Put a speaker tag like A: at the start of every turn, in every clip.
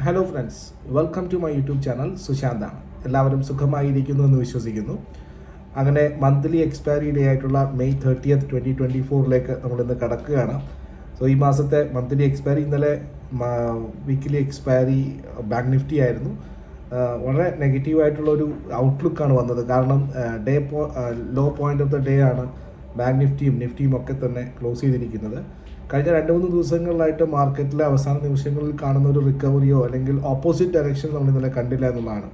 A: Hello friends welcome to my YouTube channel സുശാന്താണ് എല്ലാവരും സുഖമായിരിക്കുന്നു എന്ന് വിശ്വസിക്കുന്നു. അങ്ങനെ മന്ത്ലി എക്സ്പയറി ഡേ ആയിട്ടുള്ള മെയ് തേർട്ടിയത്ത് ട്വന്റി ട്വന്റി ഫോറിലേക്ക് നമ്മളിന്ന് കടക്കുകയാണ്. സോ ഈ മാസത്തെ മന്ത്ലി എക്സ്പയറി ഇന്നലെ വീക്കിലി എക്സ്പയറി ബാങ്ക് നിഫ്റ്റി ആയിരുന്നു. വളരെ വളരെ നെഗറ്റീവായിട്ടുള്ള ഒരു ഔട്ട്ലുക്കാണ് വന്നത്. കാരണം ഡേ പോ low point of the day ആണ് ബാങ്ക് നിഫ്റ്റിയും നിഫ്റ്റിയും ഒക്കെ തന്നെ ക്ലോസ് ചെയ്തിരിക്കുന്നത്. കഴിഞ്ഞ രണ്ട് മൂന്ന് ദിവസങ്ങളിലായിട്ട് മാർക്കറ്റിലെ അവസാന നിമിഷങ്ങളിൽ കാണുന്ന ഒരു റിക്കവറിയോ അല്ലെങ്കിൽ ഓപ്പോസിറ്റ് ഡയറക്ഷൻ നമ്മൾ ഇന്നലെ കണ്ടില്ല എന്നുള്ളതാണ്.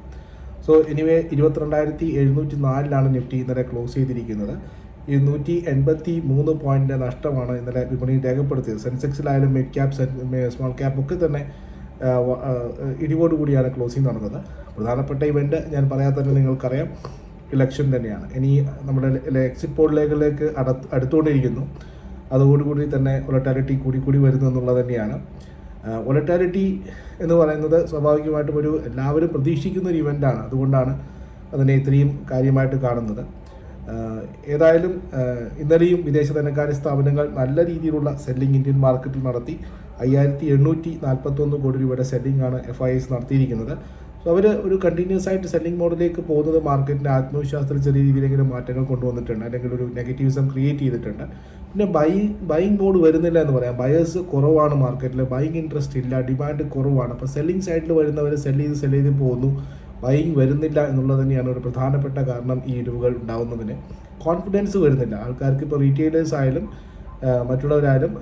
A: സോ എനിവേ ഇരുപത്തിരണ്ടായിരത്തി എഴുന്നൂറ്റി നാലിലാണ് നിഫ്റ്റി ഇന്നലെ ക്ലോസ് ചെയ്തിരിക്കുന്നത്. ഇരുന്നൂറ്റി എൺപത്തി മൂന്ന് പോയിന്റ് നഷ്ടമാണ് ഇന്നലെ വിപണി രേഖപ്പെടുത്തിയത്. സെൻസെക്സിലായാലും മിഡ് ക്യാപ് സ്മോൾ ക്യാപ് ഒക്കെ തന്നെ ഇടിവോട് കൂടിയാണ് ക്ലോസിംഗ് നടന്നത്. പ്രധാനപ്പെട്ട ഇവന്റ് ഞാൻ പറയാതെ തന്നെ നിങ്ങൾക്കറിയാം. ഇലക്ഷൻ തന്നെയാണ്. ഇനി നമ്മുടെ എക്സിറ്റ് പോളിലേക്ക് അടുത്തുകൊണ്ടിരിക്കുന്നു. അതോടുകൂടി തന്നെ ഒലറ്റാലിറ്റി കൂടി കൂടി വരുന്നു എന്നുള്ളത് തന്നെയാണ്. ഒലറ്റാലിറ്റി എന്ന് പറയുന്നത് സ്വാഭാവികമായിട്ടും ഒരു എല്ലാവരും പ്രതീക്ഷിക്കുന്ന ഒരു ഇവന്റാണ് അതുകൊണ്ടാണ് അതിനെ ഇത്രയും കാര്യമായിട്ട് കാണുന്നത്. ഏതായാലും ഇന്നലെയും വിദേശ ധനകാര്യ സ്ഥാപനങ്ങൾ നല്ല രീതിയിലുള്ള സെല്ലിംഗ് ഇന്ത്യൻ മാർക്കറ്റിൽ നടത്തി അയ്യായിരത്തി എണ്ണൂറ്റി നാൽപ്പത്തൊന്ന് കോടി രൂപയുടെ സെല്ലിംഗ് ആണ് എഫ് ഐ എസ് നടത്തിയിരിക്കുന്നത്. സോ അവർ ഒരു കണ്ടിന്യൂസ് ആയിട്ട് സെല്ലിംഗ് മോഡലിലേക്ക് പോകുന്നത് മാർക്കറ്റിന്റെ ആത്മവിശ്വാസത്തിൽ ചെറിയ രീതിയിലെങ്കിലും മാറ്റങ്ങൾ കൊണ്ടുവന്നിട്ടുണ്ട്. അല്ലെങ്കിൽ ഒരു നെഗറ്റീവിസം ക്രിയേറ്റ് ചെയ്തിട്ടുണ്ട്. പിന്നെ ബൈ ബൈങ് ബോർഡ് വരുന്നില്ല എന്ന് പറയാം. ബയേഴ്സ് കുറവാണ് മാർക്കറ്റിൽ ബൈങ് ഇൻട്രസ്റ്റ് ഇല്ല. ഡിമാൻഡ് കുറവാണ്. അപ്പോൾ സെല്ലിംഗ് സൈഡിൽ വരുന്നവർ സെൽ ചെയ്ത് സെൽ ചെയ്ത് പോകുന്നു ബൈങ് വരുന്നില്ല എന്നുള്ളത് തന്നെയാണ് ഒരു പ്രധാനപ്പെട്ട കാരണം ഈ ഇടിവുകൾ ഉണ്ടാവുന്നതിന്. കോൺഫിഡൻസ് വരുന്നില്ല. ആൾക്കാർക്ക് ഇപ്പോൾ റീറ്റെയിലേഴ്സ് ആയാലും മറ്റുള്ളവരായാലും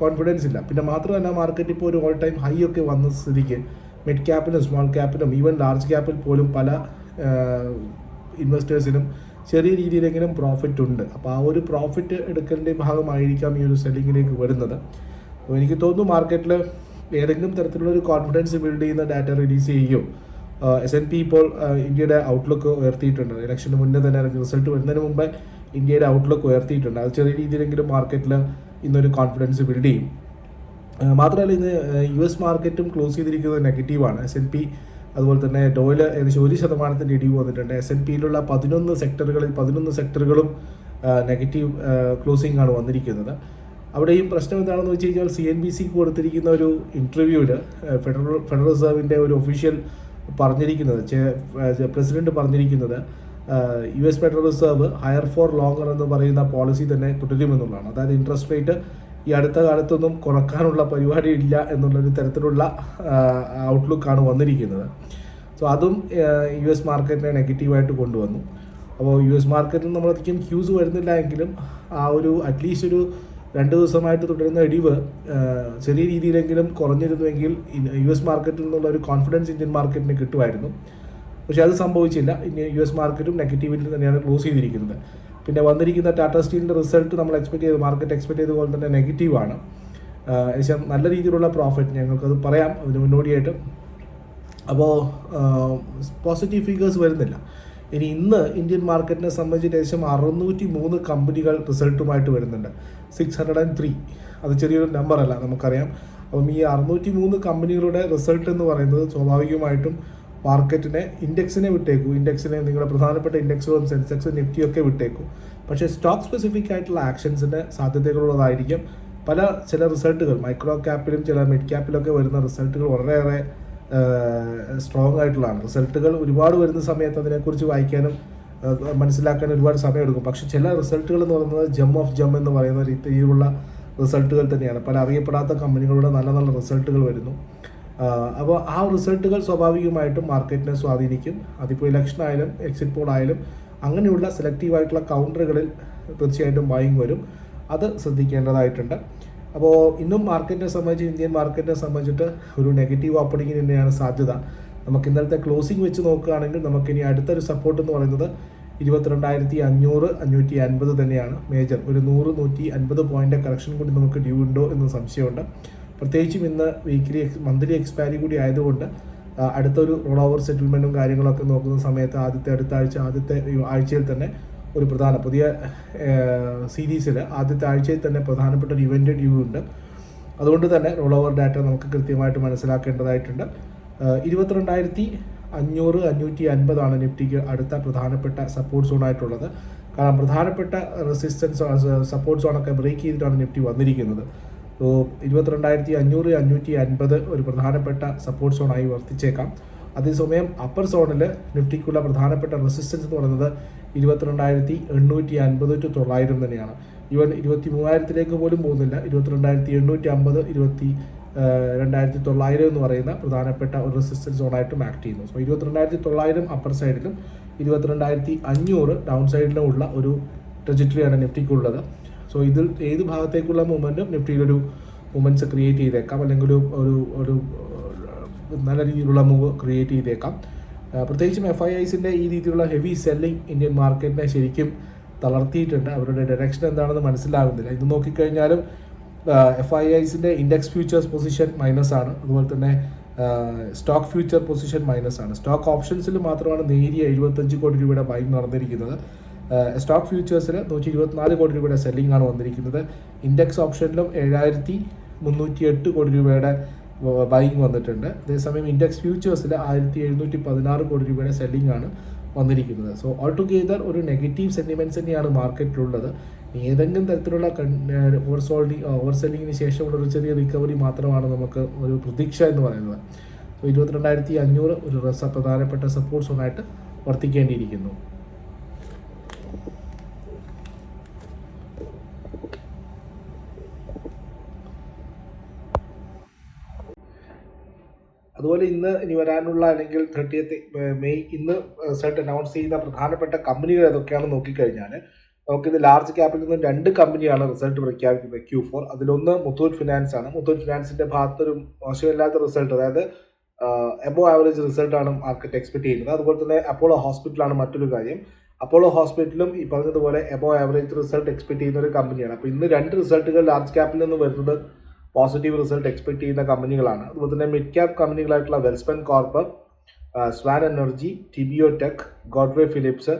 A: കോൺഫിഡൻസ് ഇല്ല. പിന്നെ മാത്രമല്ല മാർക്കറ്റ് ഇപ്പോൾ ഒരു ഓൾ ടൈം ഹൈ ഒക്കെ വന്ന സ്ഥിതിക്ക് മിഡ് ക്യാപ്പിലും സ്മോൾ ക്യാപ്പിലും ഈവൻ ലാർജ് ക്യാപ്പിൽ പോലും പല ഇൻവെസ്റ്റേഴ്സിനും ചെറിയ രീതിയിലെങ്കിലും പ്രോഫിറ്റ് ഉണ്ട്. അപ്പോൾ ആ ഒരു പ്രോഫിറ്റ് എടുക്കലിന്റെ ഭാഗമായിരിക്കാം ഈ ഒരു സെല്ലിങ്ങിലേക്ക് വരുന്നത്. അപ്പോൾ എനിക്ക് തോന്നുന്നു മാർക്കറ്റിൽ ഏതെങ്കിലും തരത്തിലുള്ള ഒരു കോൺഫിഡൻസ് ബിൽഡ് ചെയ്യുന്ന ഡാറ്റ റിലീസ് ചെയ്യുകയോ എസ് എൻ പി ഇപ്പോൾ ഇന്ത്യയുടെ ഔട്ട്ലുക്ക് ഉയർത്തിയിട്ടുണ്ട്. ഇലക്ഷന് മുന്നേ തന്നെ അല്ലെങ്കിൽ റിസൾട്ട് വരുന്നതിന് മുമ്പേ ഇന്ത്യയുടെ ഔട്ട്ലുക്ക് ഉയർത്തിയിട്ടുണ്ട്. അത് ചെറിയ രീതിയിലെങ്കിലും മാർക്കറ്റിൽ ഇന്നൊരു കോൺഫിഡൻസ് ബിൽഡ് ചെയ്യും. മാത്രമല്ല ഇന്ന് യു എസ് മാർക്കറ്റും ക്ലോസ് ചെയ്തിരിക്കുന്നത് നെഗറ്റീവാണ് എസ് എൻ പി അതുപോലെ തന്നെ ഡോയിൽ ഏകദേശം ഒരു ശതമാനത്തിന്റെ ഇടിവ് വന്നിട്ടുണ്ട്. എസ് എൻ പിയിലുള്ള പതിനൊന്ന് സെക്ടറുകളിൽ പതിനൊന്ന് സെക്ടറുകളും നെഗറ്റീവ് ക്ലോസിംഗ് ആണ് വന്നിരിക്കുന്നത്. അവിടെയും പ്രശ്നം എന്താണെന്ന് വെച്ച് കഴിഞ്ഞാൽ സി എൻ ബി സിക്ക് കൊടുത്തിരിക്കുന്ന ഒരു ഇന്റർവ്യൂവിൽ ഫെഡറൽ ഫെഡറൽ റിസർവിന്റെ ഒരു ഒഫീഷ്യൽ പറഞ്ഞിരിക്കുന്നത് പ്രസിഡന്റ് പറഞ്ഞിരിക്കുന്നത് U S federal reserve higher for longer എന്ന് പറയുന്ന പോളിസി തന്നെ തുടരുമെന്നുള്ളതാണ്. അതായത് ഇൻട്രസ്റ്റ് റേറ്റ് ഈ അടുത്ത കാലത്തൊന്നും കുറക്കാനുള്ള പരിപാടി ഇല്ല എന്നുള്ളൊരു തരത്തിലുള്ള ഔട്ട്ലുക്കാണ് വന്നിരിക്കുന്നത്. സോ അതും യു എസ് മാർക്കറ്റിനെ നെഗറ്റീവായിട്ട് കൊണ്ടുവന്നു. അപ്പോൾ യു എസ് മാർക്കറ്റിൽ നമ്മളധികം ക്യൂസ് വരുന്നില്ല എങ്കിലും ആ ഒരു അറ്റ്ലീസ്റ്റ് ഒരു രണ്ട് ദിവസമായിട്ട് തുടരുന്ന ഇടിവ് ചെറിയ രീതിയിലെങ്കിലും കുറഞ്ഞിരുന്നുവെങ്കിൽ യു എസ് മാർക്കറ്റിൽ നിന്നുള്ള ഒരു കോൺഫിഡൻസ് ഇന്ത്യൻ മാർക്കറ്റിന് കിട്ടുമായിരുന്നു. പക്ഷേ അത് സംഭവിച്ചില്ല. ഇനി യു എസ് മാർക്കറ്റും നെഗറ്റീവിൽ തന്നെയാണ് ക്ലോസ് ചെയ്തിരിക്കുന്നത്. പിന്നെ വന്നിരിക്കുന്ന ടാറ്റ സ്റ്റീലിന്റെ റിസൾട്ട് നമ്മൾ എക്സ്പെക്ട് ചെയ്ത് മാർക്കറ്റ് എക്സ്പെക്ട് ചെയ്ത പോലെ തന്നെ നെഗറ്റീവാണ് ഏകദേശം നല്ല രീതിയിലുള്ള പ്രോഫിറ്റ് ഞങ്ങൾക്കത് പറയാം അതിന് മുന്നോടിയായിട്ട്. അപ്പോൾ പോസിറ്റീവ് ഫിഗേഴ്സ് വരുന്നില്ല. ഇനി ഇന്ന് ഇന്ത്യൻ മാർക്കറ്റിനെ സംബന്ധിച്ച് ഏകദേശം അറുന്നൂറ്റി മൂന്ന് കമ്പനികൾ റിസൾട്ടുമായിട്ട് വരുന്നുണ്ട്. സിക്സ് ഹൺഡ്രഡ് ആൻഡ് ത്രീ അത് ചെറിയൊരു നമ്പറല്ല നമുക്കറിയാം. അപ്പം ഈ അറുന്നൂറ്റി മൂന്ന് കമ്പനികളുടെ റിസൾട്ട് എന്ന് പറയുന്നത് സ്വാഭാവികമായിട്ടും മാർക്കറ്റിനെ ഇൻഡെക്സിനെ വിട്ടേക്കൂ. ഇൻഡെക്സിനെ നിങ്ങളുടെ പ്രധാനപ്പെട്ട ഇൻഡെക്സുകളും സെൻസെക്സ് നിഫ്റ്റിയൊക്കെ വിട്ടേക്കൂ. പക്ഷേ സ്റ്റോക്ക് സ്പെസിഫിക് ആയിട്ടുള്ള ആക്ഷൻസിന്റെ സാധ്യതകളുള്ളതായിരിക്കും പല ചില റിസൾട്ടുകൾ മൈക്രോ ക്യാപ്പിലും ചില മിഡ് ക്യാപ്പിലൊക്കെ വരുന്ന റിസൾട്ടുകൾ വളരെയേറെ സ്ട്രോങ് ആയിട്ടുള്ളതാണ്. റിസൾട്ടുകൾ ഒരുപാട് വരുന്ന സമയത്ത് അതിനെക്കുറിച്ച് വായിക്കാനും മനസ്സിലാക്കാൻ ഒരുപാട് സമയമെടുക്കും. പക്ഷെ ചില റിസൾട്ടുകൾ എന്ന് പറയുന്നത് ജം ഓഫ് ജം എന്ന് പറയുന്ന രീതിയിലുള്ള റിസൾട്ടുകൾ തന്നെയാണ്. പല അറിയപ്പെടാത്ത കമ്പനികളുടെ നല്ല നല്ല റിസൾട്ടുകൾ വരുന്നു. അപ്പോൾ ആ റിസൾട്ടുകൾ സ്വാഭാവികമായിട്ടും മാർക്കറ്റിനെ സ്വാധീനിക്കും. അതിപ്പോൾ ഇലക്ഷൻ ആയാലും എക്സിറ്റ് പോൾ ആയാലും അങ്ങനെയുള്ള സെലക്റ്റീവ് ആയിട്ടുള്ള കൗണ്ടറുകളിൽ തീർച്ചയായിട്ടും ബൈങ് വരും. അത് ശ്രദ്ധിക്കേണ്ടതായിട്ടുണ്ട്. അപ്പോൾ ഇന്നും മാർക്കറ്റിനെ സംബന്ധിച്ച് ഇന്ത്യൻ മാർക്കറ്റിനെ സംബന്ധിച്ചിട്ട് ഒരു നെഗറ്റീവ് ഓപ്പണിങ്ങിന് തന്നെയാണ് സാധ്യത. നമുക്ക് ഇന്നലത്തെ ക്ലോസിംഗ് വെച്ച് നോക്കുകയാണെങ്കിൽ നമുക്കിനി അടുത്തൊരു സപ്പോർട്ട് എന്ന് പറയുന്നത് ഇരുപത്തിരണ്ടായിരത്തി അഞ്ഞൂറ് അഞ്ഞൂറ്റി അൻപത് തന്നെയാണ്. മേജർ ഒരു നൂറ് നൂറ്റി അൻപത് പോയിന്റ് കറക്ഷൻ കൂടി നമുക്ക് ഡ്യൂ ഉണ്ടോ എന്ന് സംശയമുണ്ട്. പ്രത്യേകിച്ചും ഇന്ന് വീക്കിലി മന്ത്ലി എക്സ്പയറി കൂടി ആയതുകൊണ്ട് അടുത്തൊരു റോൾ ഓവർ സെറ്റിൽമെന്റും കാര്യങ്ങളൊക്കെ നോക്കുന്ന സമയത്ത് ആദ്യത്തെ അടുത്ത ആഴ്ച ആദ്യത്തെ ആഴ്ചയിൽ തന്നെ ഒരു പ്രധാന പുതിയ സീരീസിൽ ആദ്യത്തെ ആഴ്ചയിൽ തന്നെ പ്രധാനപ്പെട്ട ഒരു ഇവന്റ് ഡ്യൂ ഉണ്ട്. അതുകൊണ്ട് തന്നെ റോൾ ഓവർ ഡാറ്റ നമുക്ക് കൃത്യമായിട്ട് മനസ്സിലാക്കേണ്ടതായിട്ടുണ്ട്. ഇരുപത്തിരണ്ടായിരത്തി അഞ്ഞൂറ് അഞ്ഞൂറ്റി അൻപതാണ് നിഫ്റ്റിക്ക് അടുത്ത പ്രധാനപ്പെട്ട സപ്പോർട്ട് സോണായിട്ടുള്ളത് കാരണം പ്രധാനപ്പെട്ട റെസിസ്റ്റൻസ് സപ്പോർട്ട് സോണൊക്കെ ബ്രേക്ക് ചെയ്തിട്ടാണ് നിഫ്റ്റി വന്നിരിക്കുന്നത്. ഇരുപത്തിരണ്ടായിരത്തി അഞ്ഞൂറ് അഞ്ഞൂറ്റി അൻപത് ഒരു പ്രധാനപ്പെട്ട സപ്പോർട്ട് സോണായി വർത്തിച്ചേക്കാം. അതേസമയം അപ്പർ സോണിൽ നിഫ്റ്റിക്കുള്ള പ്രധാനപ്പെട്ട റെസിസ്റ്റൻസ് എന്ന് പറയുന്നത് ഇരുപത്തിരണ്ടായിരത്തി എണ്ണൂറ്റി അൻപത് ടു തൊള്ളായിരം തന്നെയാണ്. ഈവൻ ഇരുപത്തി മൂവായിരത്തിലേക്ക് പോലും പോകുന്നില്ല. ഇരുപത്തിരണ്ടായിരത്തി എണ്ണൂറ്റി അമ്പത് ഇരുപത്തി രണ്ടായിരത്തി തൊള്ളായിരം എന്ന് പറയുന്ന പ്രധാനപ്പെട്ട ഒരു റെസിസ്റ്റൻസ് സോണായിട്ടും ആക്ട് ചെയ്യുന്നു. സോ ഇരുപത്തിരണ്ടായിരത്തി തൊള്ളായിരം അപ്പർ സൈഡിലും ഇരുപത്തിരണ്ടായിരത്തി അഞ്ഞൂറ് ഡൗൺ സൈഡിലും ഉള്ള ഒരു ട്രജറ്ററിയാണ് നിഫ്റ്റിക്കുള്ളത്. സോ ഇതിൽ ഏത് ഭാഗത്തേക്കുള്ള മൂവ്മെന്റും നിഫ്റ്റിയിലൊരു മൂവ്മെന്റ്സ് ക്രിയേറ്റ് ചെയ്തേക്കാം. അല്ലെങ്കിൽ ഒരു ഒരു ഒരു നല്ല രീതിയിലുള്ള മൂവ് ക്രിയേറ്റ് ചെയ്തേക്കാം. പ്രത്യേകിച്ചും എഫ് ഐ ഐസിന്റെ ഈ രീതിയിലുള്ള ഹെവി സെല്ലിംഗ് ഇന്ത്യൻ മാർക്കറ്റിനെ ശരിക്കും തളർത്തിയിട്ടുണ്ട്. അവരുടെ ഡയറക്ഷൻ എന്താണെന്ന് മനസ്സിലാകുന്നില്ല. ഇത് നോക്കിക്കഴിഞ്ഞാലും എഫ് ഐ ഐസിന്റെ ഇൻഡെക്സ് ഫ്യൂച്ചേഴ്സ് പൊസിഷൻ മൈനസ് ആണ്. അതുപോലെ തന്നെ സ്റ്റോക്ക് ഫ്യൂച്ചർ പൊസിഷൻ മൈനസ് ആണ്. സ്റ്റോക്ക് ഓപ്ഷൻസിൽ മാത്രമാണ് നേരിയ എഴുപത്തഞ്ച് കോടി രൂപയുടെ ബൈ നടന്നിരിക്കുന്നത്. സ്റ്റോക്ക് ഫ്യൂച്ചേഴ്സിൽ നൂറ്റി ഇരുപത്തിനാല് കോടി രൂപയുടെ സെല്ലിംഗ് ആണ് വന്നിരിക്കുന്നത്. ഇൻഡെക്സ് ഓപ്ഷനിലും ഏഴായിരത്തി മുന്നൂറ്റി എട്ട് കോടി രൂപയുടെ ബൈങ് വന്നിട്ടുണ്ട്. അതേസമയം ഇൻഡെക്സ് ഫ്യൂച്ചേഴ്സിൽ ആയിരത്തി എഴുന്നൂറ്റി പതിനാറ് കോടി രൂപയുടെ സെല്ലിംഗ് ആണ് വന്നിരിക്കുന്നത്. സോ ഓൾ ടുഗെദർ ഒരു നെഗറ്റീവ് സെന്റിമെന്റ്സ് തന്നെയാണ് മാർക്കറ്റിലുള്ളത് ഏതെങ്കിലും തരത്തിലുള്ള ഓവർ സോൾഡിങ് ഓവർ സെല്ലിങ്ങിന് ശേഷമുള്ള ഒരു ചെറിയ റിക്കവറി മാത്രമാണ് നമുക്ക് ഒരു പ്രതീക്ഷ എന്ന് പറയുന്നത്. സോ ഇരുപത്തിരണ്ടായിരത്തി അഞ്ഞൂറ് ഒരു പ്രധാനപ്പെട്ട സപ്പോർട്ട് സോണായിട്ട് വർത്തിക്കേണ്ടിയിരിക്കുന്നു. അതുപോലെ ഇന്ന് ഇനി വരാനുള്ള അല്ലെങ്കിൽ തേർട്ടിയത്ത് മെയ് ഇന്ന് റിസൾട്ട് അനൗൺസ് ചെയ്യുന്ന പ്രധാനപ്പെട്ട കമ്പനികൾ ഏതൊക്കെയാണെന്ന് നോക്കിക്കഴിഞ്ഞാൽ നമുക്കിത് ലാർജ് ക്യാപ്പിൽ നിന്ന് രണ്ട് കമ്പനിയാണ് റിസൾട്ട് പ്രഖ്യാപിക്കുന്നത് ക്യൂ ഫോർ അതിലൊന്ന് മുത്തൂറ്റ് ഫിനാൻസ് ആണ്. മുത്തൂറ്റ് ഫിനാൻസിന്റെ ഭാഗത്തൊരു മോശമില്ലാത്ത റിസൾട്ട് അതായത് എബോ ആവറേജ് റിസൾട്ടാണ് മാർക്കറ്റ് എക്സ്പെക്ട് ചെയ്യുന്നത്. അതുപോലെ തന്നെ അപ്പോളോ ഹോസ്പിറ്റലാണ് മറ്റൊരു കാര്യം. അപ്പോളോ ഹോസ്പിറ്റലും ഈ പറഞ്ഞതുപോലെ എബോ ആവറേജ് റിസൾട്ട് എക്സ്പെക്ട് ചെയ്യുന്ന ഒരു കമ്പനിയാണ്. അപ്പോൾ ഇന്ന് രണ്ട് റിസൾട്ടുകൾ ലാർജ് ക്യാപ്പിൽ നിന്ന് വരുന്നത് പോസിറ്റീവ് റിസൾട്ട് എക്സ്പെക്ട് ചെയ്യുന്ന കമ്പനികളാണ്. അതുപോലെ തന്നെ mid cap കമ്പനികളായിട്ടുള്ള Welspun Corp Swan Energy TBO Tek Godfrey Phillips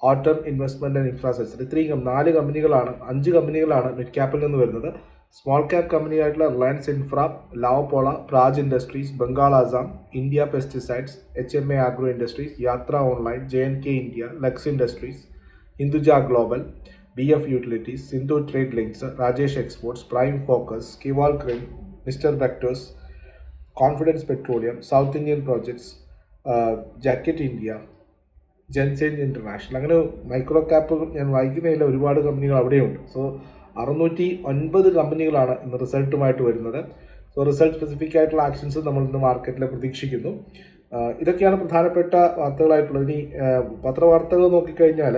A: autumn investment and infrastructure ഇത്രയും നാല് കമ്പനികളാണ് അഞ്ച് കമ്പനികളാണ് മിഡ് ക്യാപ്പിൽ നിന്ന് വരുന്നത്. സ്മോൾ ക്യാപ് കമ്പനിയായിട്ടുള്ള Reliance Infra ലാവപോള Praj industries Bengal Assam India pesticides H M A agro industries Yatra online J N K India Lux industries Hinduja global B F utilities Sindhu trade links Rajesh exports prime focus കിവാൾ Mr. Mister Confidence confidence petroleum South Indian projects jacket India ജെൻസെയിൻ international അങ്ങനെ micro cap ഞാൻ വായിക്കുന്നതിൽ ഒരുപാട് കമ്പനികൾ അവിടെയുണ്ട്. So അറുന്നൂറ്റി ഒൻപത് കമ്പനികളാണ് ഇന്ന് റിസൾട്ടുമായിട്ട് വരുന്നത്. സോ റിസൾട്ട് സ്പെസിഫിക് ആയിട്ടുള്ള ആക്ഷൻസ് നമ്മൾ ഇന്ന് മാർക്കറ്റിൽ പ്രതീക്ഷിക്കുന്നു. ഇതൊക്കെയാണ് പ്രധാനപ്പെട്ട വാർത്തകളായിട്ടുള്ളത്. ഇനി ആഹ് പത്രവാർത്തകൾ നോക്കിക്കഴിഞ്ഞാൽ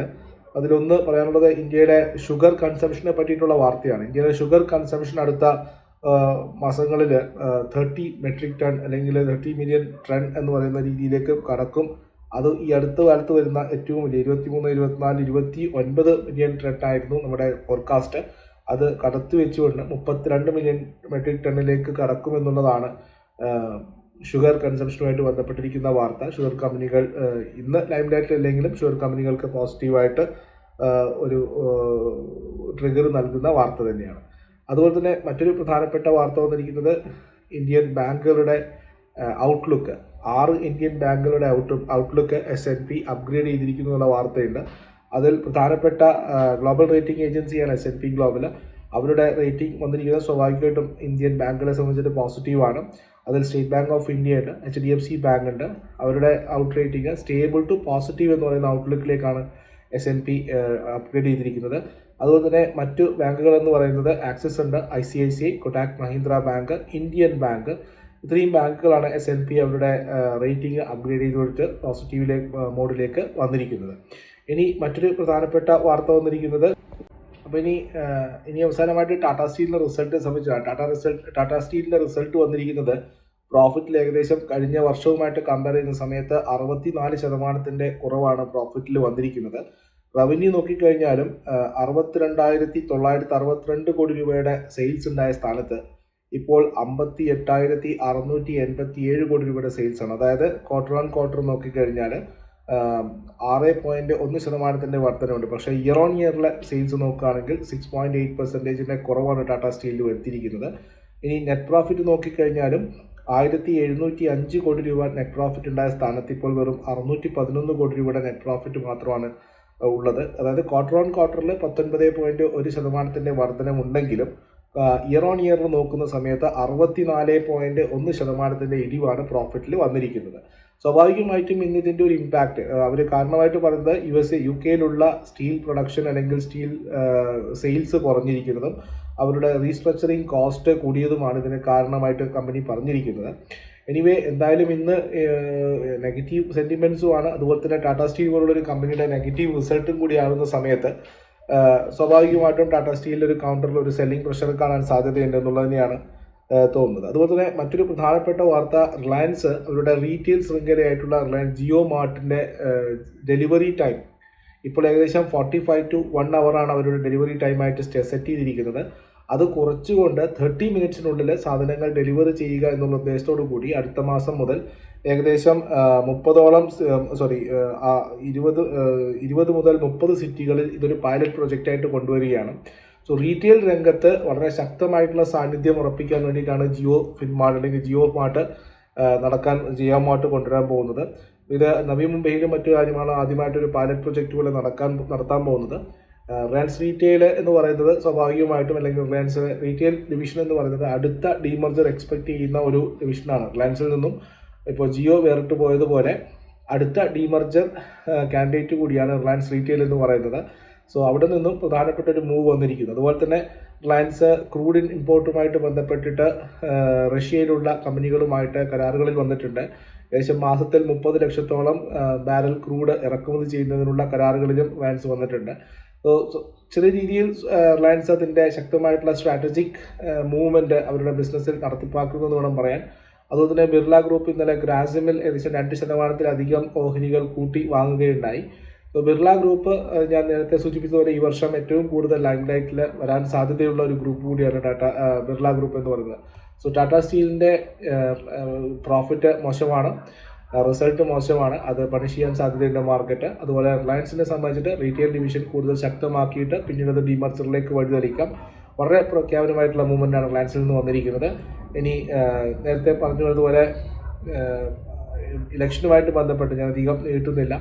A: അതിലൊന്ന് പറയാനുള്ളത് ഇന്ത്യയുടെ ഷുഗർ കൺസംഷനെ പറ്റിയിട്ടുള്ള വാർത്തയാണ്. ഇന്ത്യയുടെ ഷുഗർ കൺസംഷൻ അടുത്ത മാസങ്ങളിൽ തേർട്ടി മെട്രിക് ടൺ അല്ലെങ്കിൽ തേർട്ടി മില്യൺ ടൺ എന്ന് പറയുന്ന രീതിയിലേക്ക് കടക്കും. അത് ഈ അടുത്ത കാലത്ത് വരുന്ന ഏറ്റവും വലിയ ഇരുപത്തി മൂന്ന് ഇരുപത്തിനാല് ഇരുപത്തി ഒൻപത് മില്യൺ ടൺ ആയിരുന്നു നമ്മുടെ ഫോർകാസ്റ്റ് അത് കടത്തി വെച്ചുകൊണ്ട് മുപ്പത്തിരണ്ട് മില്യൺ മെട്രിക് ടണ്ണിലേക്ക് കടക്കുമെന്നുള്ളതാണ് ഷുഗർ കൺസംഷനുമായിട്ട് ബന്ധപ്പെട്ടിരിക്കുന്ന വാർത്ത ഷുഗർ കമ്പനികൾ ഇന്ന് ലൈം ഡയറ്റിൽ അല്ലെങ്കിലും ഷുഗർ കമ്പനികൾക്ക് പോസിറ്റീവായിട്ട് ഒരു ട്രിഗർ നൽകുന്ന വാർത്ത തന്നെയാണ്. അതുപോലെ തന്നെ മറ്റൊരു പ്രധാനപ്പെട്ട വാർത്ത വന്നിരിക്കുന്നത് ഇന്ത്യൻ ബാങ്കുകളുടെ ഔട്ട്ലുക്ക് ആറ് ഇന്ത്യൻ ബാങ്കുകളുടെ out outlook S N P upgrade ചെയ്തിരിക്കുന്നു എന്നുള്ള വാർത്തയുണ്ട്. അതിൽ പ്രധാനപ്പെട്ട ഗ്ലോബൽ റേറ്റിംഗ് ഏജൻസിയാണ് എസ് എൻ പി ഗ്ലോബൽ അവരുടെ റേറ്റിംഗ് വന്നിരിക്കുന്നത് സ്വാഭാവികമായിട്ടും ഇന്ത്യൻ ബാങ്കുകളെ സംബന്ധിച്ചിട്ട് പോസിറ്റീവാണ് അതിൽ സ്റ്റേറ്റ് ബാങ്ക് ഓഫ് ഇന്ത്യ ഉണ്ട് H D F C bank ഉണ്ട്. അവരുടെ out rating stable to positive എന്ന് പറയുന്ന ഔട്ട്ലുക്കിലേക്കാണ് എസ് എൻ പി അപ്ഗ്രേഡ് ചെയ്തിരിക്കുന്നത്. അതുപോലെ തന്നെ മറ്റു ബാങ്കുകൾ എന്ന് പറയുന്നത് ആക്സിസ് ഉണ്ട് I C I C I Kotak Mahindra bank Indian bank ഇത്രയും ബാങ്കുകളാണ് എസ് എൻ പി അവരുടെ റേറ്റിംഗ് അപ്ഗ്രേഡ് ചെയ്ത് കൊടുത്ത് പോസിറ്റീവിലേക്ക് മോഡിലേക്ക് വന്നിരിക്കുന്നത്. ഇനി മറ്റൊരു പ്രധാനപ്പെട്ട വാർത്ത വന്നിരിക്കുന്നത് അപ്പോൾ ഇനി ഇനി അവസാനമായിട്ട് ടാറ്റ സ്റ്റീലിന്റെ റിസൾട്ട് സംബന്ധിച്ചാണ്. ടാറ്റ റിസൾട്ട് ടാറ്റ സ്റ്റീലിന്റെ റിസൾട്ട് വന്നിരിക്കുന്നത് പ്രോഫിറ്റിൽ ഏകദേശം കഴിഞ്ഞ വർഷവുമായിട്ട് കമ്പയർ ചെയ്യുന്ന സമയത്ത് അറുപത്തിനാല് ശതമാനത്തിന്റെ കുറവാണ് പ്രോഫിറ്റിൽ വന്നിരിക്കുന്നത്. റവന്യൂ നോക്കിക്കഴിഞ്ഞാലും അറുപത്തിരണ്ടായിരത്തി തൊള്ളായിരത്തി അറുപത്തിരണ്ട് കോടി രൂപയുടെ സെയിൽസ് ഉണ്ടായ സ്ഥാനത്ത് ഇപ്പോൾ അമ്പത്തി എട്ടായിരത്തി അറുന്നൂറ്റി എൺപത്തി ഏഴ് കോടി രൂപയുടെ സെയിൽസാണ് അതായത് ക്വാർട്ടർ ഓൺ ക്വാർട്ടർ നോക്കിക്കഴിഞ്ഞാൽ ആറ് പോയിന്റ് ഒന്ന് ശതമാനത്തിന്റെ വർധനമുണ്ട് പക്ഷേ ഇയർ ഓൺ ഇയറിലെ സെയിൽസ് നോക്കുകയാണെങ്കിൽ സിക്സ് പോയിന്റ് എയ്റ്റ് പെർസെന്റേജിന്റെ കുറവാണ് ടാറ്റ സ്റ്റീലിൽ വരുത്തിയിരിക്കുന്നത്. ഇനി നെറ്റ് പ്രോഫിറ്റ് നോക്കിക്കഴിഞ്ഞാലും ആയിരത്തി എഴുന്നൂറ്റി അഞ്ച് കോടി രൂപ നെറ്റ് പ്രോഫിറ്റ് ഉണ്ടായ സ്ഥാനത്ത് ഇപ്പോൾ വെറും അറുന്നൂറ്റി പതിനൊന്ന് കോടി രൂപയുടെ നെറ്റ് പ്രോഫിറ്റ് മാത്രമാണ് ഉള്ളത്. അതായത് ക്വാർട്ടർ ഓൺ ക്വാർട്ടറിൽ പത്തൊൻപത് പോയിന്റ് ഒരു ശതമാനത്തിന്റെ വർധനമുണ്ടെങ്കിലും ഇയർ ഓൺ ഇയറിൽ നോക്കുന്ന സമയത്ത് അറുപത്തിനാല് പോയിന്റ് ഒന്ന് ശതമാനത്തിന്റെ ഇടിവാണ് പ്രോഫിറ്റിൽ വന്നിരിക്കുന്നത്. സ്വാഭാവികമായിട്ടും ഇന്ന് ഇതിന്റെ ഒരു ഇമ്പാക്റ്റ് അവർ കാരണമായിട്ട് പറയുന്നത് യു എസ് എ യു കെയിലുള്ള സ്റ്റീൽ പ്രൊഡക്ഷൻ അല്ലെങ്കിൽ സ്റ്റീൽ സെയിൽസ് കുറഞ്ഞിരിക്കുന്നതും അവരുടെ റീസ്ട്രക്ചറിങ് കോസ്റ്റ് കൂടിയതുമാണ് ഇതിന് കാരണമായിട്ട് കമ്പനി പറഞ്ഞിരിക്കുന്നത്. എനിവേ എന്തായാലും ഇന്ന് നെഗറ്റീവ് സെന്റിമെൻസുമാണ് അതുപോലെ തന്നെ ടാറ്റ സ്റ്റീൽ പോലുള്ള ഒരു കമ്പനിയുടെ നെഗറ്റീവ് റിസൾട്ടും കൂടി ആകുന്ന സമയത്ത് സ്വാഭാവികമായിട്ടും ടാറ്റ സ്റ്റീലിന്റെ ഒരു കൗണ്ടറിൽ ഒരു സെല്ലിംഗ് പ്രഷർ കാണാൻ സാധ്യതയുണ്ട് എന്നുള്ളത് തന്നെയാണ് തോന്നുന്നത്. അതുപോലെ തന്നെ മറ്റൊരു പ്രധാനപ്പെട്ട വാർത്ത റിലയൻസ് അവരുടെ റീറ്റെയിൽ ശൃംഖലയായിട്ടുള്ള റിലയൻസ് ജിയോ മാർട്ടിന്റെ ഡെലിവറി ടൈം. ഇപ്പോൾ ഏകദേശം ഫോർട്ടി ഫൈവ് ടു വൺ അവറാണ് അവരുടെ ഡെലിവറി ടൈമായിട്ട് സെറ്റ് ചെയ്തിരിക്കുന്നത്. അത് കുറച്ചുകൊണ്ട് തേർട്ടി മിനിറ്റ്സിനുള്ളിൽ സാധനങ്ങൾ ഡെലിവറി ചെയ്യുക എന്നുള്ള ഉദ്ദേശത്തോടു കൂടി അടുത്ത മാസം മുതൽ ഏകദേശം മുപ്പതോളം സോറി ഇരുപത് ഇരുപത് മുതൽ മുപ്പത് സിറ്റികളിൽ ഇതൊരു പൈലറ്റ് പ്രൊജക്റ്റായിട്ട് കൊണ്ടുവരികയാണ്. സോ റീറ്റെയിൽ രംഗത്ത് വളരെ ശക്തമായിട്ടുള്ള സാന്നിധ്യം ഉറപ്പിക്കാൻ വേണ്ടിയിട്ടാണ് ജിയോ ഫിൻമാർട്ട് അല്ലെങ്കിൽ ജിയോ മാർട്ട് നടക്കാൻ ജിയോ മാർട്ട് കൊണ്ടുവരാൻ പോകുന്നത്. ഇത് നവി മുംബൈയിലും മറ്റു കാര്യമാണ് ആദ്യമായിട്ടൊരു പൈലറ്റ് പ്രൊജക്റ്റ് പോലെ നടക്കാൻ നടത്താൻ പോകുന്നത്. റിലയൻസ് റീറ്റെയിൽ എന്ന് പറയുന്നത് സ്വാഭാവികമായിട്ടും അല്ലെങ്കിൽ റിലയൻസ് റീറ്റെയിൽ ഡിവിഷൻ എന്ന് പറയുന്നത് അടുത്ത ഡീമർജർ എക്സ്പെക്ട് ചെയ്യുന്ന ഒരു ഡിവിഷനാണ് റിലയൻസിൽ നിന്നും ഇപ്പോൾ ജിയോ വേറിട്ട് പോയതുപോലെ അടുത്ത ഡീമർജർ കാൻഡിഡേറ്റ് കൂടിയാണ് റിലയൻസ് റീറ്റെയിൽ എന്ന് പറയുന്നത്. സോ അവിടെ നിന്നും പ്രധാനപ്പെട്ട ഒരു മൂവ് വന്നിരിക്കുന്നു. അതുപോലെ തന്നെ റിലയൻസ് ക്രൂഡ് ഇമ്പോർട്ടുമായിട്ട് ബന്ധപ്പെട്ടിട്ട് റഷ്യയിലുള്ള കമ്പനികളുമായിട്ട് കരാറുകളിൽ വന്നിട്ടുണ്ട്. ഏകദേശം മാസത്തിൽ മുപ്പത് ലക്ഷത്തോളം ബാരൽ ക്രൂഡ് ഇറക്കുമതി ചെയ്യുന്നതിനുള്ള കരാറുകളിലും റിലയൻസ് വന്നിട്ടുണ്ട്. സോ ചെറിയ രീതിയിൽ റിലയൻസ് അതിന്റെ ശക്തമായിട്ടുള്ള സ്ട്രാറ്റജിക് മൂവ്മെന്റ് അവരുടെ ബിസിനസ്സിൽ നടത്തിപ്പാക്കുന്നു എന്ന് വേണം പറയാൻ. അതുപോലെ തന്നെ ബിർള ഗ്രൂപ്പ് ഇന്നലെ ഗ്രാസിമിൽ ഏകദേശം രണ്ട് ശതമാനത്തിലധികം ഓഹരികൾ കൂട്ടി വാങ്ങുകയുണ്ടായി. ബിർള ഗ്രൂപ്പ് ഞാൻ നേരത്തെ സൂചിപ്പിച്ചതുപോലെ ഈ വർഷം ഏറ്റവും കൂടുതൽ ലൈം ലൈറ്റിൽ വരാൻ സാധ്യതയുള്ള ഒരു ഗ്രൂപ്പ് കൂടിയാണ് ടാറ്റ ബിർള ഗ്രൂപ്പ് എന്ന് പറയുന്നത്. സോ ടാറ്റ സ്റ്റീലിന്റെ പ്രോഫിറ്റ് മോശമാണ് റിസൾട്ട് മോശമാണ്. അത് പണിഷ് ചെയ്യാൻ സാധ്യതയുണ്ട് മാർക്കറ്റ് അതുപോലെ റിലയൻസിനെ സംബന്ധിച്ചിട്ട് റീറ്റെയിൽ ഡിവിഷൻ കൂടുതൽ ശക്തമാക്കിയിട്ട് പിന്നീട് അത് ഡിമർച്ചറിലേക്ക് വഴിതെളിക്കാം വളരെ പ്രഖ്യാപനമായിട്ടുള്ള മൂവ്മെന്റ് ആണ് റിലയൻസിൽ നിന്ന് വന്നിരിക്കുന്നത്. ഇനി നേരത്തെ പറഞ്ഞതുപോലെ ഇലക്ഷനുമായിട്ട് ബന്ധപ്പെട്ട് ഞാൻ അധികം നീട്ടുന്നില്ല.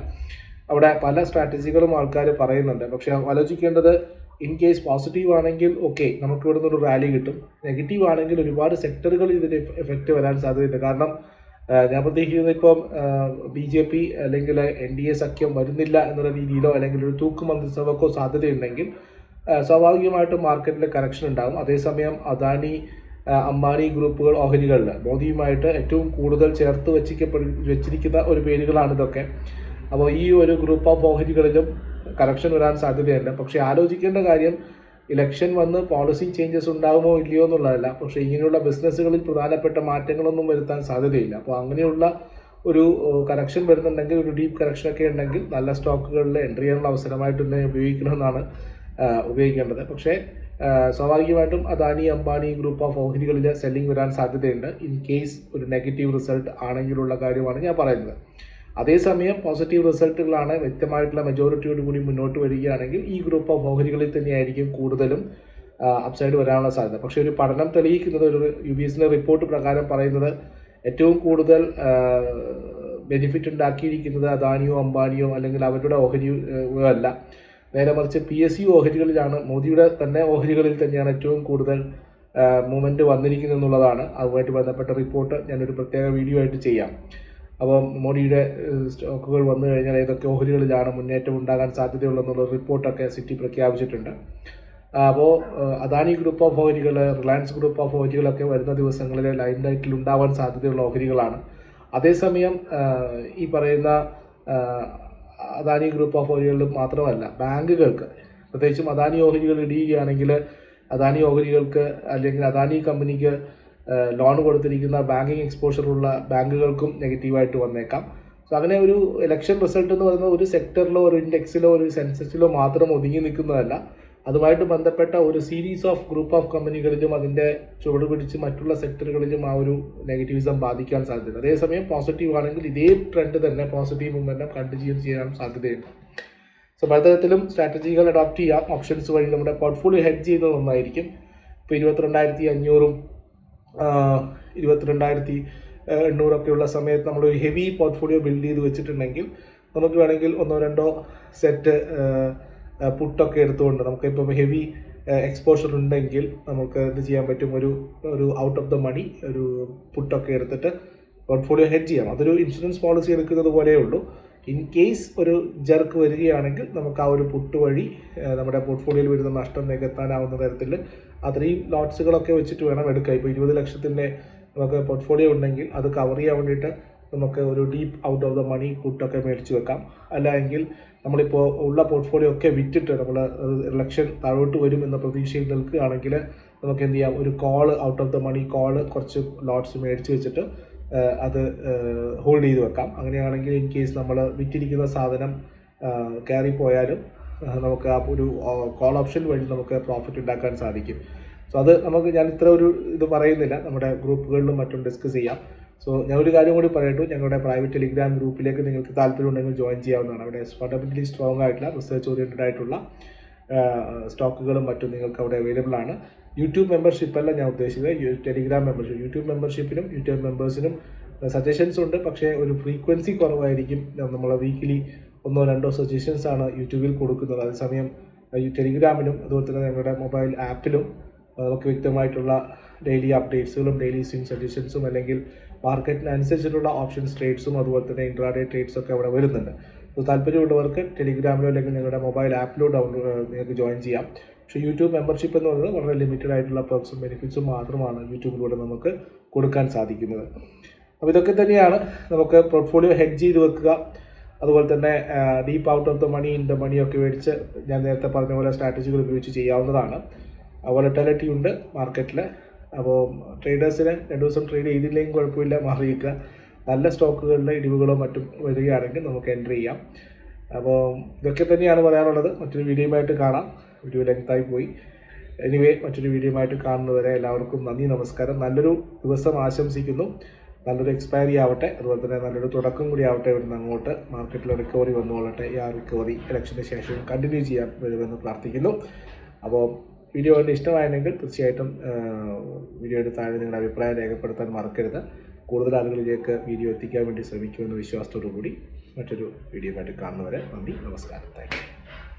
A: അവിടെ പല സ്ട്രാറ്റജികളും ആൾക്കാർ പറയുന്നുണ്ട്. പക്ഷേ ആലോചിക്കേണ്ടത് ഇൻ കേസ് പോസിറ്റീവ് ആണെങ്കിൽ ഓക്കെ നമുക്ക് ഇവിടെ ഒരു റാലി കിട്ടും. നെഗറ്റീവ് ആണെങ്കിൽ ഒരുപാട് സെക്ടറുകളിൽ ഇതിന് എഫക്റ്റ് വരാൻ സാധ്യതയുണ്ട്. കാരണം ഞാൻ പ്രതീക്ഷിക്കുന്നത് ഇപ്പം ബി ജെ പി അല്ലെങ്കിൽ എൻ ഡി എ സഖ്യം വരുന്നില്ല എന്നുള്ള രീതിയിലോ അല്ലെങ്കിൽ ഒരു തൂക്ക് മന്ത്രിസഭക്കോ സാധ്യതയുണ്ടെങ്കിൽ സ്വാഭാവികമായിട്ടും മാർക്കറ്റിൽ കറക്ഷൻ ഉണ്ടാകും. അതേസമയം അദാനി അംബാനി ഗ്രൂപ്പുകൾ ഓഹരികളിൽ മോദിയുമായിട്ട് ഏറ്റവും കൂടുതൽ ചേർത്ത് വെച്ചിരിക്കുന്ന ഒരു പേരുകളാണ് ഇതൊക്കെ അപ്പോൾ ഈ ഒരു ഗ്രൂപ്പ് ഓഫ് ഓഹരികളിലും കറക്ഷൻ വരാൻ സാധ്യതയുണ്ട് പക്ഷേ ആലോചിക്കേണ്ട കാര്യം ഇലക്ഷൻ വന്ന് പോളിസി ചേഞ്ചസ് ഉണ്ടാകുമോ ഇല്ലയോ എന്നുള്ളതല്ല. പക്ഷേ ഇങ്ങനെയുള്ള ബിസിനസ്സുകളിൽ പ്രധാനപ്പെട്ട മാറ്റങ്ങളൊന്നും വരുത്താൻ സാധ്യതയില്ല. അപ്പോൾ അങ്ങനെയുള്ള ഒരു കറക്ഷൻ വരുന്നുണ്ടെങ്കിൽ ഒരു ഡീപ്പ് കറക്ഷൻ ഒക്കെ ഉണ്ടെങ്കിൽ നല്ല സ്റ്റോക്കുകളിൽ എൻട്രി ചെയ്യാനുള്ള അവസരമായിട്ട് തന്നെ ഉപയോഗിക്കണമെന്നാണ് ഉപയോഗിക്കേണ്ടത്. പക്ഷേ സ്വാഭാവികമായിട്ടും അദാനി അംബാനി ഗ്രൂപ്പ് ഓഫ് ഓഹരികളിൽ സെല്ലിംഗ് വരാൻ സാധ്യതയുണ്ട്. ഇൻ കേസ് ഒരു നെഗറ്റീവ് റിസൾട്ട് ആണെങ്കിലുള്ള കാര്യമാണ് ഞാൻ പറയുന്നത്. അതേസമയം പോസിറ്റീവ് റിസൾട്ടുകളാണ് വ്യക്തമായിട്ടുള്ള മെജോറിറ്റിയോട് കൂടി മുന്നോട്ട് വരികയാണെങ്കിൽ ഈ ഗ്രൂപ്പ് ഓഫ് ഓഹരികളിൽ തന്നെയായിരിക്കും കൂടുതലും അപ്സൈഡ് വരാനുള്ള സാധ്യത. പക്ഷേ ഒരു പഠനം തെളിയിക്കുന്നത് ഒരു യു ബി എസിന്റെ റിപ്പോർട്ട് പ്രകാരം പറയുന്നത് ഏറ്റവും കൂടുതൽ ബെനിഫിറ്റ് ഉണ്ടാക്കിയിരിക്കുന്നത് അദാനിയോ അംബാനിയോ അല്ലെങ്കിൽ അവരുടെ ഓഹരിയോ അല്ല. നേരെ മറിച്ച് പി എസ് സി ഓഹരികളിലാണ്. മോദിയുടെ തന്നെ ഓഹരികളിൽ തന്നെയാണ് ഏറ്റവും കൂടുതൽ മൂവ്മെന്റ് വന്നിരിക്കുന്നത് എന്നുള്ളതാണ് അതുമായിട്ട് ബന്ധപ്പെട്ട റിപ്പോർട്ട് ഞാനൊരു പ്രത്യേക വീഡിയോ ആയിട്ട് ചെയ്യാം. അപ്പം മോഡിയുടെ സ്റ്റോക്കുകൾ വന്നു കഴിഞ്ഞാൽ ഏതൊക്കെ ഓഹരികളിലാണ് മുന്നേറ്റം ഉണ്ടാകാൻ സാധ്യതയുള്ളതെന്നുള്ള റിപ്പോർട്ടൊക്കെ സിറ്റി പ്രഖ്യാപിച്ചിട്ടുണ്ട്. അപ്പോൾ അദാനി ഗ്രൂപ്പ് ഓഫ് ഓഹരികൾ റിലയൻസ് ഗ്രൂപ്പ് ഓഫ് ഓഹരികളൊക്കെ വരുന്ന ദിവസങ്ങളിൽ ലൈൻ ലൈറ്റിൽ ഉണ്ടാവാൻ സാധ്യതയുള്ള ഓഹരികളാണ്. അതേസമയം ഈ പറയുന്ന അദാനി ഗ്രൂപ്പ് ഓഫ് ഓഹരികളിൽ മാത്രമല്ല ബാങ്കുകൾക്ക് പ്രത്യേകിച്ചും അദാനി ഓഹരികൾ ഇടിയുകയാണെങ്കിൽ അദാനി ഓഹരികൾക്ക് അല്ലെങ്കിൽ അദാനി കമ്പനിക്ക് ലോൺ കൊടുത്തിരിക്കുന്ന ബാങ്കിങ് എക്സ്പോഷറുള്ള ബാങ്കുകൾക്കും നെഗറ്റീവായിട്ട് വന്നേക്കാം. സോ അങ്ങനെ ഒരു ഇലക്ഷൻ റിസൾട്ട് എന്ന് പറയുന്നത് ഒരു സെക്ടറിലോ ഒരു ഇൻഡെക്സിലോ ഒരു സെൻസസിലോ മാത്രം ഒതുങ്ങി നിൽക്കുന്നതല്ല. അതുമായിട്ട് ബന്ധപ്പെട്ട ഒരു സീരീസ് ഓഫ് ഗ്രൂപ്പ് ഓഫ് കമ്പനികളിലും അതിന്റെ ചുവട് പിടിച്ച് മറ്റുള്ള സെക്ടറുകളിലും ആ ഒരു നെഗറ്റീവിസം ബാധിക്കാൻ സാധ്യതയുണ്ട്. അതേസമയം പോസിറ്റീവ് ആണെങ്കിൽ ഇതേ ട്രെൻഡ് തന്നെ പോസിറ്റീവ് മൂവ്മെന്റം കണ്ടിന്യൂ ചെയ്യാൻ സാധ്യതയുണ്ട്. സോ പലതരത്തിലും സ്ട്രാറ്റജികൾ അഡോപ്റ്റ് ചെയ്യാം. ഓപ്ഷൻസ് വഴി നമ്മുടെ പോർട്ട്ഫോളിയോ ഹെഡ് ചെയ്യുന്നത് ഒന്നായിരിക്കും ഇപ്പോൾ ഇരുപത്തിരണ്ടായിരത്തി അഞ്ഞൂറും ഇരുപത്തിരണ്ടായിരത്തി എണ്ണൂറൊക്കെയുള്ള സമയത്ത് നമ്മളൊരു ഹെവി പോർട്ട്ഫോളിയോ ബിൽഡ് ചെയ്ത് വെച്ചിട്ടുണ്ടെങ്കിൽ നമുക്ക് വേണമെങ്കിൽ ഒന്നോ രണ്ടോ സെറ്റ് പുട്ടൊക്കെ എടുത്തുകൊണ്ട് നമുക്കിപ്പം ഹെവി എക്സ്പോഷർ ഉണ്ടെങ്കിൽ നമുക്ക് എന്ത് ചെയ്യാൻ പറ്റും? ഒരു ഒരു ഔട്ട് ഓഫ് ദ മണി ഒരു പുട്ടൊക്കെ എടുത്തിട്ട് പോർട്ട്ഫോളിയോ ഹെഡ് ചെയ്യാം. അതൊരു ഇൻഷുറൻസ് പോളിസി എടുക്കുന്നത് പോലെയേ ഉള്ളൂ. ഇൻ കേസ് ഒരു ജർക്ക് വരികയാണെങ്കിൽ നമുക്ക് ആ ഒരു പുട്ട് വഴി നമ്മുടെ പോർട്ട്ഫോളിയോയിൽ വരുന്ന നഷ്ടം നികത്താനാവുന്ന തരത്തിൽ അത്രയും ലോട്ട്സുകളൊക്കെ വെച്ചിട്ട് വേണം എടുക്കാൻ. ഇപ്പോൾ ഇരുപത് ലക്ഷത്തിന്റെ നമുക്ക് പോർട്ട്ഫോളിയോ ഉണ്ടെങ്കിൽ അത് കവർ ചെയ്യാൻ വേണ്ടിയിട്ട് നമുക്ക് ഒരു deep out of the money കൂട്ടൊക്കെ മേടിച്ച് വെക്കാം. അല്ല എങ്കിൽ നമ്മളിപ്പോൾ ഉള്ള പോർട്ട്ഫോളിയോ ഒക്കെ വിറ്റിട്ട് നമ്മൾ ഇലക്ഷൻ താഴോട്ട് വരും എന്ന പ്രതീക്ഷയിൽ നിൽക്കുകയാണെങ്കിൽ നമുക്ക് എന്ത് ചെയ്യാം? ഒരു call out of the money call കുറച്ച് ലോട്ട്സ് മേടിച്ച് വെച്ചിട്ട് അത് ഹോൾഡ് ചെയ്ത് വെക്കാം. അങ്ങനെയാണെങ്കിൽ ഇൻ കേസ് നമ്മൾ വിറ്റിരിക്കുന്ന സാധനം കയറി പോയാലും നമുക്ക് ആ ഒരു കോൾ ഓപ്ഷൻ വഴി നമുക്ക് പ്രോഫിറ്റ് ഉണ്ടാക്കാൻ സാധിക്കും. സോ അത് നമുക്ക് ഞാൻ ഇത്ര ഒരു ഇത് പറയുന്നില്ല. നമ്മുടെ ഗ്രൂപ്പുകളിലും മറ്റും ഡിസ്കസ് ചെയ്യാം. സോ ഞാൻ ഒരു കാര്യം കൂടി പറയട്ടു. ഞങ്ങളുടെ പ്രൈവറ്റ് ടെലിഗ്രാം ഗ്രൂപ്പിലേക്ക് നിങ്ങൾക്ക് താല്പര്യമുണ്ടെങ്കിൽ ജോയിൻ ചെയ്യാവുന്നതാണ്. അവിടെ ഫണ്ടമെന്റലി സ്ട്രോങ് ആയിട്ടുള്ള റിസർച്ച് ഓറിയന്റഡ് ആയിട്ടുള്ള സ്റ്റോക്കുകളും മറ്റും നിങ്ങൾക്ക് അവിടെ അവൈലബിൾ ആണ്. യൂട്യൂബ് മെമ്പർഷിപ്പ് അല്ല ഞാൻ ഉദ്ദേശിച്ചത്. ടെലിഗ്രാം മെമ്പർഷിപ്പ് യൂട്യൂബ് മെമ്പർഷിപ്പിനും യൂട്യൂബ് മെമ്പേഴ്സിനും സജഷൻസ് ഉണ്ട്. പക്ഷേ ഒരു ഫ്രീക്വൻസി കുറവായിരിക്കും. നമ്മൾ വീക്കിലി ഒന്നോ രണ്ടോ സജഷൻസ് ആണ് യൂട്യൂബിൽ കൊടുക്കുന്നത്. അതേസമയം ടെലിഗ്രാമിലും അതുപോലെ തന്നെ ഞങ്ങളുടെ മൊബൈൽ ആപ്പിലും നമുക്ക് വ്യക്തമായിട്ടുള്ള ഡെയിലി അപ്ഡേറ്റ്സുകളും ഡെയിലി സ്വിംഗ് സജഷൻസും അല്ലെങ്കിൽ മാർക്കറ്റിനനുസരിച്ചിട്ടുള്ള ഓപ്ഷൻസ് ട്രേഡ്സും അതുപോലെ തന്നെ ഇൻട്രാഡേ ട്രേഡ്സ് ഒക്കെ അവിടെ വരുന്നുണ്ട്. അപ്പോൾ താല്പര്യമുള്ളവർക്ക് ടെലിഗ്രാമിലോ അല്ലെങ്കിൽ നിങ്ങളുടെ മൊബൈൽ ആപ്പിലോ ഡൗൺലോഡ് നിങ്ങൾക്ക് ജോയിൻ ചെയ്യാം. പക്ഷേ യൂട്യൂബ് മെമ്പർഷിപ്പ് എന്ന് പറയുന്നത് വളരെ ലിമിറ്റഡ് ആയിട്ടുള്ള പെർക്സും ബെനിഫിറ്റ്സും മാത്രമാണ് യൂട്യൂബിലൂടെ നമുക്ക് കൊടുക്കാൻ സാധിക്കുന്നത്. അപ്പോൾ ഇതൊക്കെ തന്നെയാണ് നമുക്ക് പോർട്ട്ഫോളിയോ ഹെഡ്ജ് ചെയ്ത് വെക്കുക. അതുപോലെ തന്നെ deep out of the money in the ഒക്കെ മേടിച്ച് ഞാൻ നേരത്തെ പറഞ്ഞ പോലെ സ്ട്രാറ്റജികൾ ഉപയോഗിച്ച് ചെയ്യാവുന്നതാണ്. വോളറ്റാലിറ്റി ഉണ്ട് മാർക്കറ്റിൽ അപ്പോൾ ട്രേഡേഴ്സിന് രണ്ട് ദിവസം ട്രേഡ് ചെയ്തില്ലെങ്കിൽ കുഴപ്പമില്ല മാറിയിരിക്കുക നല്ല സ്റ്റോക്കുകളുടെ ഇടിവുകളോ മറ്റും വരികയാണെങ്കിൽ നമുക്ക് എൻട്രി ചെയ്യാം. അപ്പോൾ ഇതൊക്കെ തന്നെയാണ് പറയാനുള്ളത്. മറ്റൊരു വീഡിയോയുമായിട്ട് കാണാം. വീഡിയോ ലെങ്തായി പോയി. എനിവേ മറ്റൊരു വീഡിയോയുമായിട്ട് കാണുന്നവരെ എല്ലാവർക്കും നന്ദി നമസ്കാരം. നല്ലൊരു ദിവസം ആശംസിക്കുന്നു. നല്ലൊരു എക്സ്പയറി ആവട്ടെ അതുപോലെ തന്നെ നല്ലൊരു തുടക്കം കൂടി ആവട്ടെ ഇവിടുന്ന് അങ്ങോട്ട് മാർക്കറ്റിൽ റിക്കവറി വന്നുകൊള്ളട്ടെ ഈ ആ റിക്കവറി ഇലക്ഷന് ശേഷം കണ്ടിന്യൂ ചെയ്യാൻ വരുമെന്ന് പ്രാർത്ഥിക്കുന്നു. അപ്പോൾ വീഡിയോ കണ്ട് ഇഷ്ടമായെങ്കിൽ തീർച്ചയായിട്ടും വീഡിയോയുടെ താഴെ നിങ്ങളുടെ അഭിപ്രായം രേഖപ്പെടുത്താൻ മറക്കരുത്. കൂടുതൽ ആളുകളിലേക്ക് വീഡിയോ എത്തിക്കാൻ വേണ്ടി ശ്രമിക്കുമെന്ന് വിശ്വാസത്തോടു കൂടി മറ്റൊരു വീഡിയോ വീഡിയോയുമായിട്ട് കാണുന്നവരെ നന്ദി നമസ്കാരം. താങ്ക്